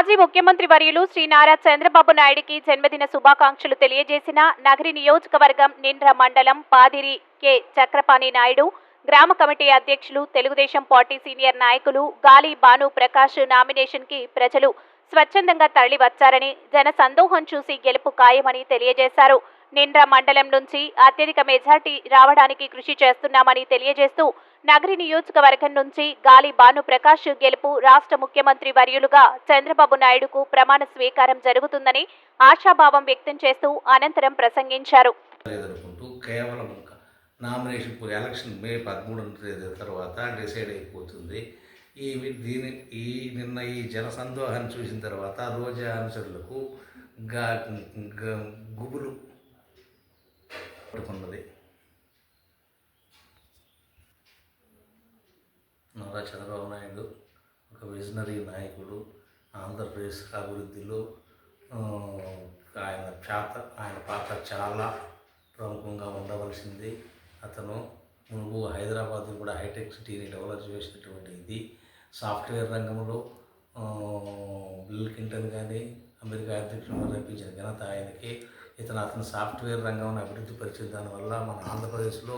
మాజీ ముఖ్యమంత్రి వర్యులు శ్రీ నారా చంద్రబాబు నాయుడికి జన్మదిన శుభాకాంక్షలు తెలియజేసిన నగరి నియోజకవర్గం నిండ్ర మండలం పాదిరి కె. చక్రపాణి నాయుడు గ్రామ కమిటీ అధ్యక్షులు తెలుగుదేశం పార్టీ సీనియర్ నాయకులు గాలి భాను ప్రకాష్ నామినేషన్కి ప్రజలు స్వచ్ఛందంగా తరలివచ్చారని జన సందోహం చూసి గెలుపు ఖాయమని తెలియజేశారు. నిండ్ర మండలం నుంచి అత్యధిక మెజార్టీ రావడానికి కృషి చేస్తున్నామని తెలియజేస్తూ నగరి నియోజకవర్గం నుంచి గాలి భానుప్రకాష్ గెలుపు రాష్ట్ర ముఖ్యమంత్రి వర్యులుగా చంద్రబాబు నాయుడుకు ప్రమాణ స్వీకారం జరుగుతుందని ఆశాభావం వ్యక్తం చేస్తూ అనంతరం ప్రసంగించారు. నామినేషన్ పో- ఎలక్షన్ మే పదమూడు తేదీ తర్వాత డిసైడ్ అయిపోతుంది. ఈ దీని ఈ నిన్న ఈ జనసందోహాన్ని చూసిన తర్వాత రోజా అనుసరులకు గా గ- గుబులు పడుకున్నది నారా చంద్రబాబు నాయుడు ఒక విజనరీ నాయకుడు ఆంధ్రప్రదేశ్ అభివృద్ధిలో ఆయన ఖ్యాత ఆయన పాత్ర చాలా ప్రముఖంగా ఉండవలసింది. అతను మునుపు హైదరాబాద్ కూడా హైటెక్ సిటీని డెవలప్ చేసినటువంటి ఇది. సాఫ్ట్వేర్ రంగంలో బిల్ క్లింటన్ కానీ అమెరికా అధ్యక్షుడు రప్పించిన ఘనత ఆయనకి. ఇతను అతను సాఫ్ట్వేర్ రంగంను అభివృద్ధి పరిచిన దానివల్ల మన ఆంధ్రప్రదేశ్లో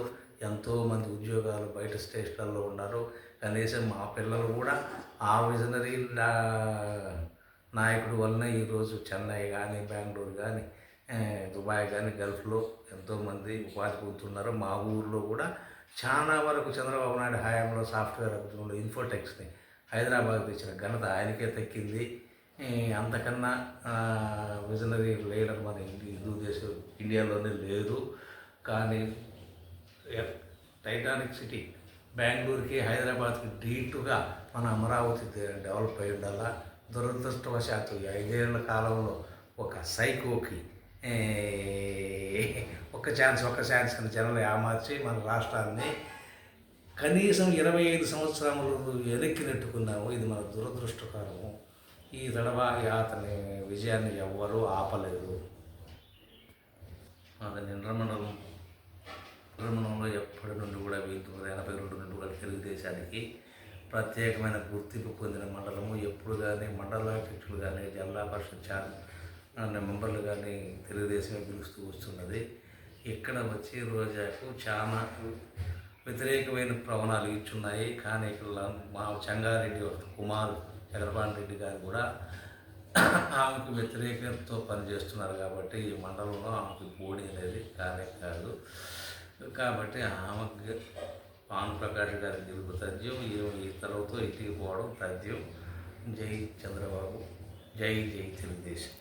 ఎంతోమంది ఉద్యోగాలు బయట స్టేషన్లలో ఉన్నారు. కనీసం మా పిల్లలు కూడా ఆ విజనరీ నాయకుడు వలన ఈరోజు చెన్నై కానీ బెంగళూరు కానీ దుబాయ్ కానీ గల్ఫ్లో ఎంతోమంది ఉపాధి పొందుతున్నారు. మా ఊర్లో కూడా చాలా వరకు చంద్రబాబు నాయుడు హయాంలో సాఫ్ట్వేర్ అభివృద్ధిలో ఇన్ఫోటెక్స్ని హైదరాబాద్ తెచ్చిన ఘనత ఆయనకే తక్కింది అంతకన్నా విజనరీ లీడర్ మన హిందూ దేశం ఇండియాలోనే లేదు. కానీ ఎ- టైటానిక్ సిటీ బెంగళూరుకి హైదరాబాద్కి డీటుగా మన అమరావతి డెవలప్ అయి ఉండాలా? దురదృష్టవశాత్తు ఐదేళ్ళ కాలంలో ఒక సైకోకి ఒక ఛాన్స్ ఒక ఛాన్స్ అని జనాలు ఏమార్చి మన రాష్ట్రాన్ని కనీసం ఇరవై ఐదు సంవత్సరములు వెనక్కి నెట్టుకున్నాము. ఇది మన దురదృష్టకరము. ఈ తడవ అతని విజయాన్ని ఎవ్వరూ ఆపలేరు అతని నిండ్రమండలం నిర్మాణంలో ఎప్పటి నుండి కూడా వెయ్యి తొమ్మిది ఎనభై రెండు నుండి కూడా తెలుగుదేశానికి ప్రత్యేకమైన గుర్తింపు పొందిన మండలము. ఎప్పుడు కానీ మండలాధ్యక్షులు కానీ జిల్లా పరిషత్ చా మెంబర్లు కానీ తెలుగుదేశమే పిలుస్తూ వస్తున్నది. ఇక్కడ వచ్చి రోజాకు చాలా వ్యతిరేకమైన ప్రవణాలు ఇచ్చున్నాయి. కానీ ఇక్కడ మా చంగారెడ్డి కుమారు చంద్రబాబు రెడ్డి గారు కూడా ఆమెకు వ్యతిరేకతతో పనిచేస్తున్నారు కాబట్టి ఈ మండలంలో ఆమెకు పోటీ అనేది కానే కాదు కాబట్టి ఆమెకు పాన్ ప్రకాష్ గారి గెలుపు తథ్యం ఇతరులతో ఈ తర్వాత ఇంటికి పోవడం తథ్యం. జై చంద్రబాబు జై జై తెలుగుదేశం.